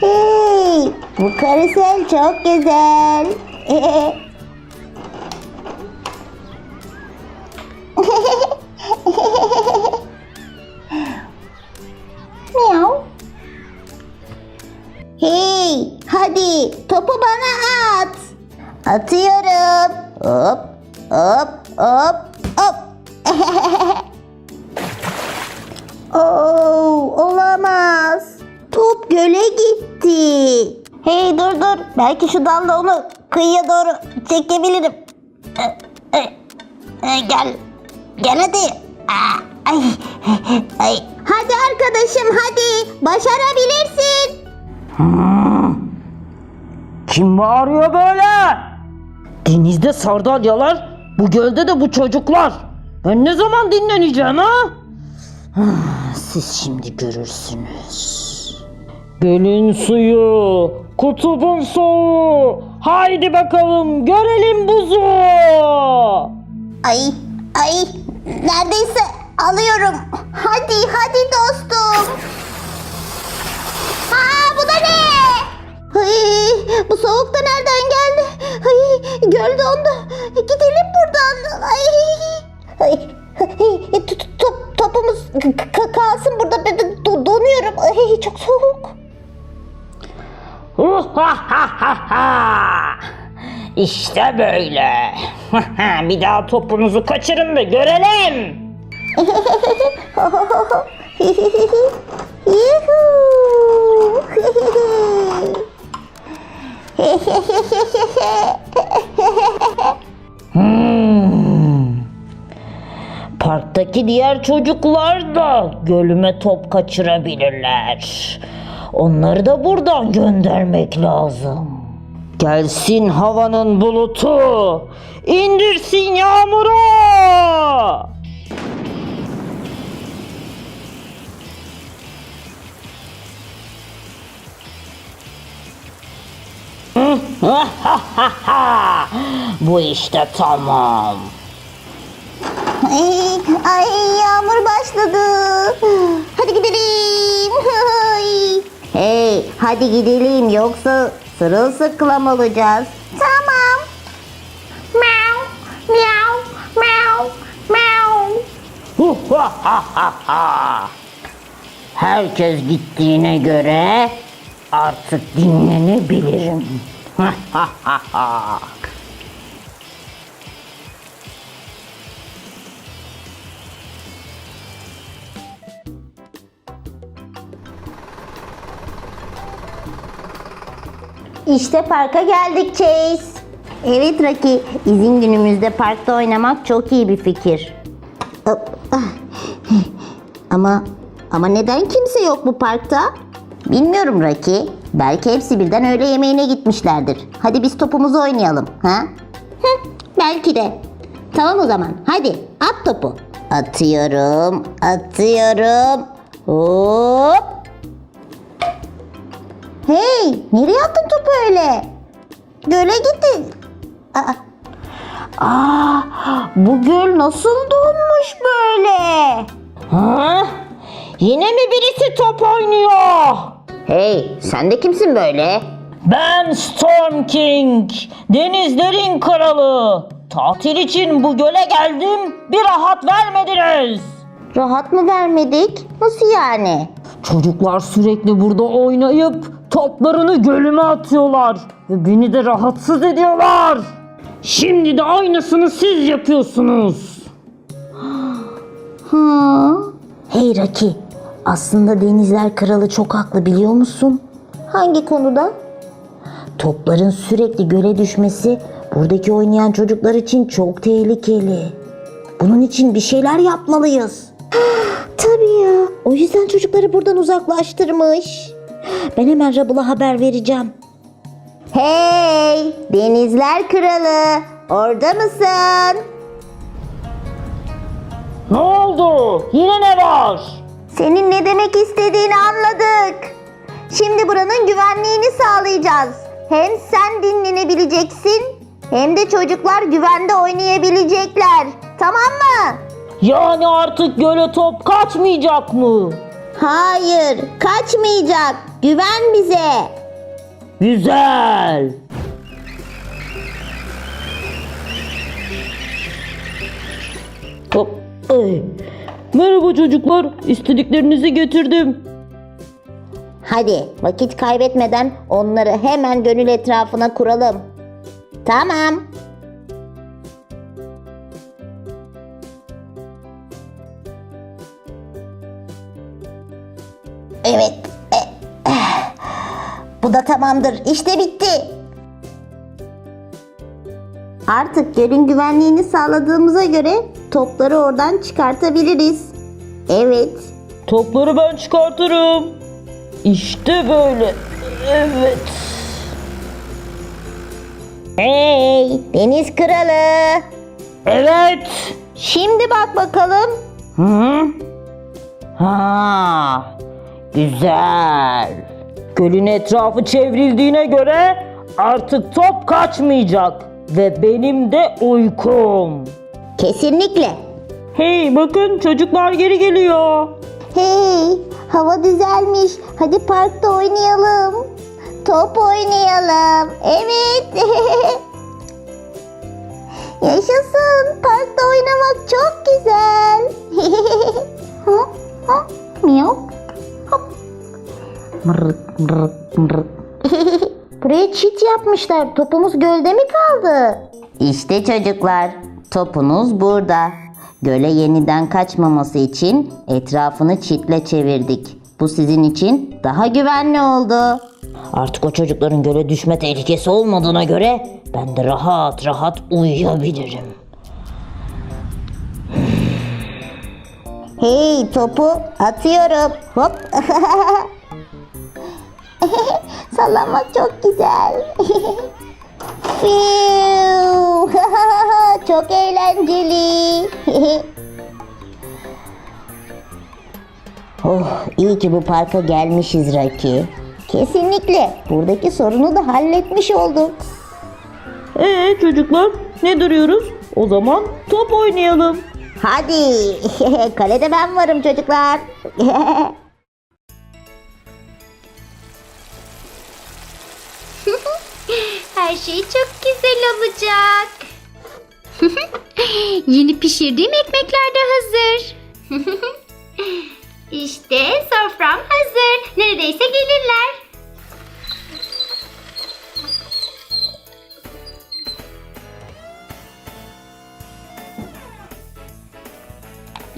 hey, bu karusel çok güzel. Miau. Hey, hadi topu bana at. Atıyorum. Hop, hop, hop, hop. Oo, olamaz. Top göle gitti. Hey dur dur. Belki şu dalla onu kıyıya doğru çekebilirim. Ee, e, e, Gel. Gel hadi. Aa, Ay, ay. Hadi arkadaşım hadi. Başarabilirsin. Kim bağırıyor böyle? Denizde sardalyalar, bu gölde de bu çocuklar. Ben ne zaman dinleneceğim ha? Siz şimdi görürsünüz. Gölün suyu, kutubun soğuğu. Haydi bakalım görelim buzu. Ay ay neredeyse alıyorum. Hadi hadi dostum. Aa bu da ne? Ay bu soğuk da nereden geldi? Ay göl dondu. Gidelim buradan. Ay ay, ay t- t- top, topumuz k- k- kalsın burada. Donuyorum. Ay çok soğuk. işte böyle. Bir daha topunuzu kaçırın da görelim. Yuhuu. Parktaki diğer çocuklar da gölüme top kaçırabilirler. Onları da buradan göndermek lazım. Gelsin havanın bulutu, indirsin yağmuru. Bu işte tamam. Ay, ay yağmur başladı. Hadi gidelim. Hey hadi gidelim yoksa sırılsıklam olacağız. Tamam. Meow, meow, meow, meow. Herkes gittiğine göre artık dinlenebilirim. İşte parka geldik Chase. Evet Raki, izin günümüzde parkta oynamak çok iyi bir fikir. Ama ama neden kimse yok bu parkta? Bilmiyorum Raki. Belki hepsi birden öğle yemeğine gitmişlerdir. Hadi biz topumuzu oynayalım. Ha? Belki de. Tamam o zaman. Hadi at topu. Atıyorum, atıyorum. Hop. Hey, nereye attın topu öyle? Göle gitti. Aa, Aa, bu göl nasıl donmuş böyle? Ha? Yine mi birisi top oynuyor? hey, sen de kimsin böyle? Ben Storm King, denizlerin kralı. Tatil için bu göle geldim, bir rahat vermediniz. Rahat mı vermedik? Nasıl yani? Çocuklar sürekli burada oynayıp toplarını gölüme atıyorlar ve beni de rahatsız ediyorlar. Şimdi de aynısını siz yapıyorsunuz. Ha? Hey Raki, aslında denizler kralı çok haklı biliyor musun? Hangi konuda? Topların sürekli göle düşmesi buradaki oynayan çocuklar için çok tehlikeli. Bunun için bir şeyler yapmalıyız. Tabii ya. O yüzden çocukları buradan uzaklaştırmış. Ben hemen Rubble'a haber vereceğim. Hey! Denizler Kralı! Orada mısın? Ne oldu? Yine ne var? Senin ne demek istediğini anladık. Şimdi buranın güvenliğini sağlayacağız. Hem sen dinlenebileceksin hem de çocuklar güvende oynayabilecekler. Tamam mı? Yani artık göle top kaçmayacak mı? Hayır, kaçmayacak. Güven bize. Güzel. Hop. Ay. Merhaba çocuklar. İstediklerinizi getirdim. Hadi vakit kaybetmeden onları hemen gönül etrafına kuralım. Tamam. Bu da tamamdır. İşte bitti. Artık gölün güvenliğini sağladığımıza göre topları oradan çıkartabiliriz. Evet. Topları ben çıkartırım. İşte böyle. Evet. Hey, deniz kralı. Evet. Şimdi bak bakalım. Hı? Ha. Güzel. Gölün etrafı çevrildiğine göre artık top kaçmayacak ve benim de uykum. Kesinlikle. Hey bakın çocuklar geri geliyor. Hey, hava düzelmiş. Hadi parkta oynayalım. Top oynayalım. Evet. Yaşasın. Parkta oynamak çok güzel. Miyav. Hop. Mırık, mırık, mırık. Buraya çit yapmışlar. Topumuz gölde mi kaldı? İşte çocuklar. Topunuz burada. Göle yeniden kaçmaması için etrafını çitle çevirdik. Bu sizin için daha güvenli oldu. Artık o çocukların göle düşme tehlikesi olmadığına göre ben de rahat rahat uyuyabilirim. Hey topu atıyorum. Hop. Sallanmak çok güzel. Fiu. çok eğlenceli. oh, iyi ki bu parka gelmişiz Raki. Kesinlikle. Buradaki sorunu da halletmiş olduk. Ee çocuklar ne duruyoruz? O zaman top oynayalım. Hadi. Kalede ben varım çocuklar. Her şey çok güzel olacak. Yeni pişirdiğim ekmekler de hazır. işte sofram hazır. Neredeyse gelirler.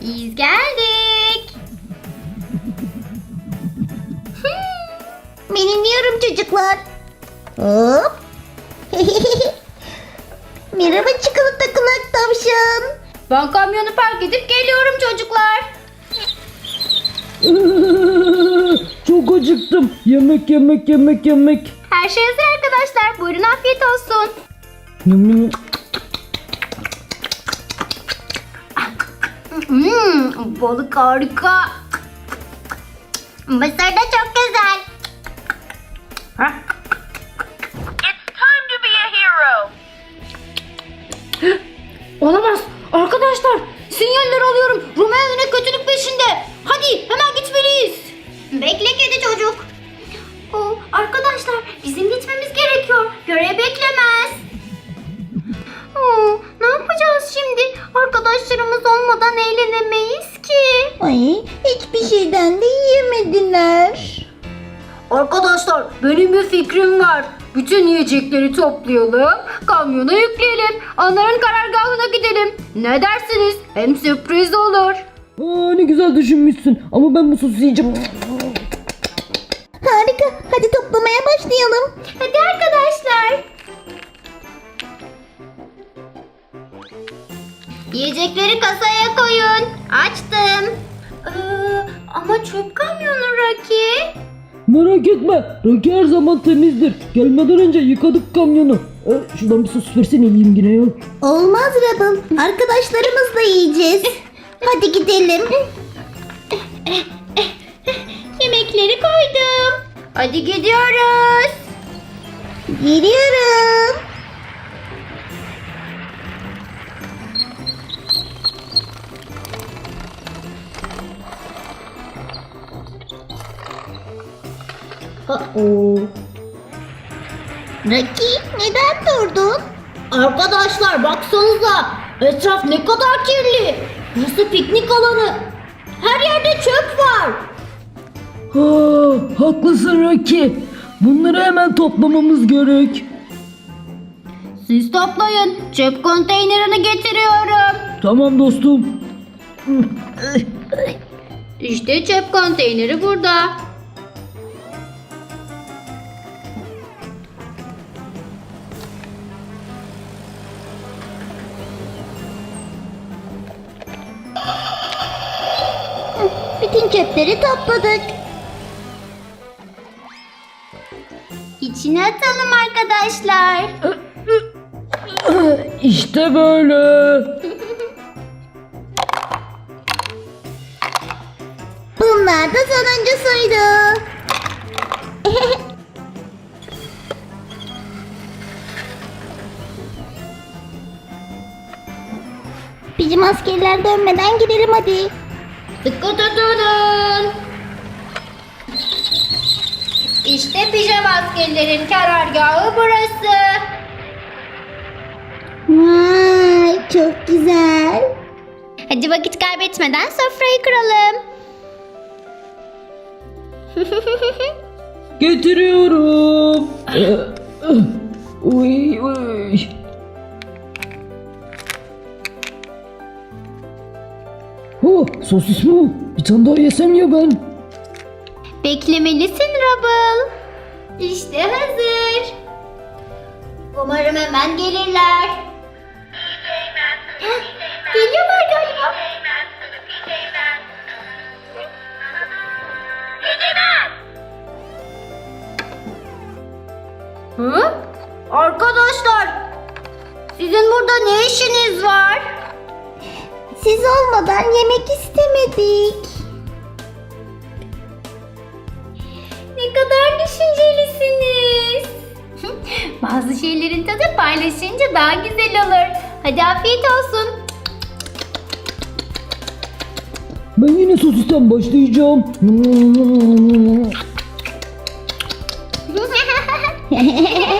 Biz geldik. Ben iniyorum çocuklar. Hop. Merhaba çikolata kulak tavşan. Ben kamyonu park edip geliyorum çocuklar. Çok acıktım. Yemek yemek yemek yemek. Her şey hazır arkadaşlar. Buyurun afiyet olsun. Hmm, Hmm, balık harika. Mısır da çok güzel. Olamaz. Arkadaşlar sinyaller alıyorum. Romeo yine kötülük peşinde. Hadi hemen gitmeliyiz. Bekle kedi çocuk. Oo, arkadaşlar bizim gitmemiz gerekiyor. Görev beklemez. Oo, ne yapacağız şimdi? Arkadaşlarımız olmadan eğlenemeyiz ki. Ay hiçbir şeyden de yiyemediler. Arkadaşlar benim bir fikrim var. Bütün yiyecekleri toplayalım, kamyona yükleyelim, onların karargahına gidelim. Ne dersiniz? Hem sürpriz olur. Aa, ne güzel düşünmüşsün ama ben bu sosu yiyeceğim. Harika. Hadi toplamaya başlayalım. Hadi arkadaşlar. Yiyecekleri kasaya koyun. Açtım. Ee, ama çöp kamyonu Raki. Merak etme. Rocky her zaman temizdir. Gelmeden önce yıkadık kamyonu. Ee, şuradan bir sos versene yiyeyim yine ya. Olmaz Rebel. Arkadaşlarımızla yiyeceğiz. Hadi gidelim. Yemekleri koydum. Hadi gidiyoruz. Geliyorum. Uh-oh. Raki neden durdun? Arkadaşlar baksanıza etraf ne kadar kirli. Burası piknik alanı. Her yerde çöp var. Ha, haklısın Rocky. Bunları hemen toplamamız gerek. Siz toplayın. Çöp konteynerini getiriyorum. Tamam dostum. İşte çöp konteyneri burada. Bütün çöpleri topladık. İçine atalım arkadaşlar. İşte böyle. Bunlar da sonuncusuydu. Bizim askerler dönmeden gidelim hadi. Sıkı tutun. İşte pijama askerlerin karargahı burası. Vay çok güzel. Hadi vakit kaybetmeden sofrayı kuralım. Getiriyorum. Uy uy. Sosis mi? Bir tane daha yesem ya ben. Beklemelisin Rubble. İşte hazır. Umarım hemen gelirler. Heh, Geliyorlar galiba. Hı? Arkadaşlar, sizin burada ne işiniz var? Siz olmadan yemek Müzik. Ne kadar düşüncelisiniz. Bazı şeylerin tadı paylaşınca daha güzel olur. Hadi afiyet olsun. Ben yine sosisten başlayacağım.